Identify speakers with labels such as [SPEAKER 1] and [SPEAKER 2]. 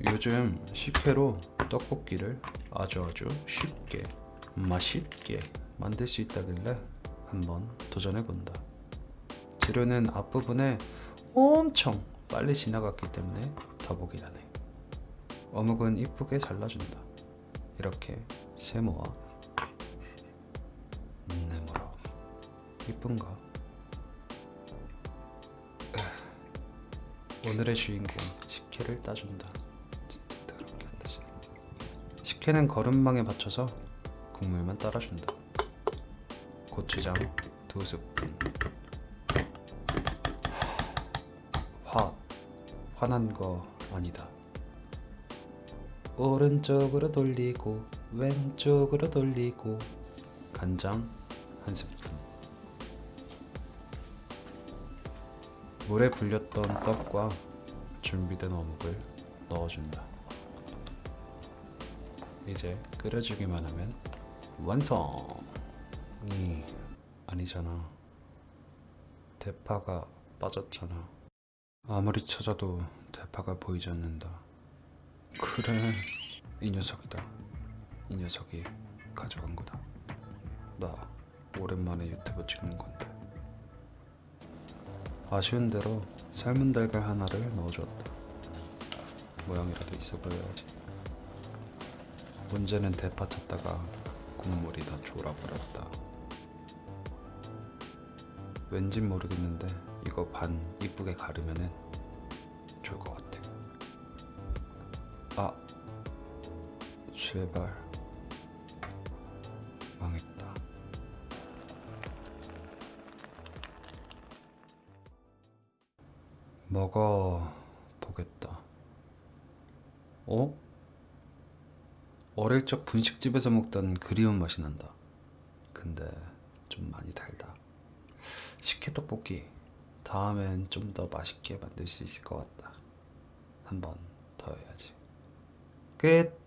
[SPEAKER 1] 요즘 식혜로 떡볶이를 아주 아주 쉽게 맛있게 만들 수 있다길래 한번 도전해 본다. 재료는 앞부분에 엄청 빨리 지나갔기 때문에 더보기라네. 어묵은 이쁘게 잘라준다. 이렇게 세모와 네모로 이쁜가? 에휴, 오늘의 주인공 식혜를 따준다. 식혜는 거름망에 받쳐서 국물만 따라준다. 고추장 두 스푼. 화 화난 거 아니다. 오른쪽으로 돌리고 왼쪽으로 돌리고 간장 한 스푼. 물에 불렸던 떡과 준비된 어묵을 넣어준다. 이제 끓여주기만 하면 완성이 아니잖아. 대파가 빠졌잖아. 아무리 찾아도 대파가 보이지 않는다. 그래, 이 녀석이다. 이 녀석이 가져간 거다. 나 오랜만에 유튜브 찍는 건데. 아쉬운 대로 삶은 달걀 하나를 넣어주었다. 모양이라도 있어 보여야지. 문제는 대파 찾다가 국물이 다 졸아버렸다. 왠진 모르겠는데 이거 반 이쁘게 가르면은 좋을 것 같아. 아, 제발 망했다. 먹어 보겠다. 어? 어릴 적 분식집에서 먹던 그리운 맛이 난다. 근데 좀 많이 달다. 식혜떡볶이 다음엔 좀 더 맛있게 만들 수 있을 것 같다. 한 번 더 해야지. 끝.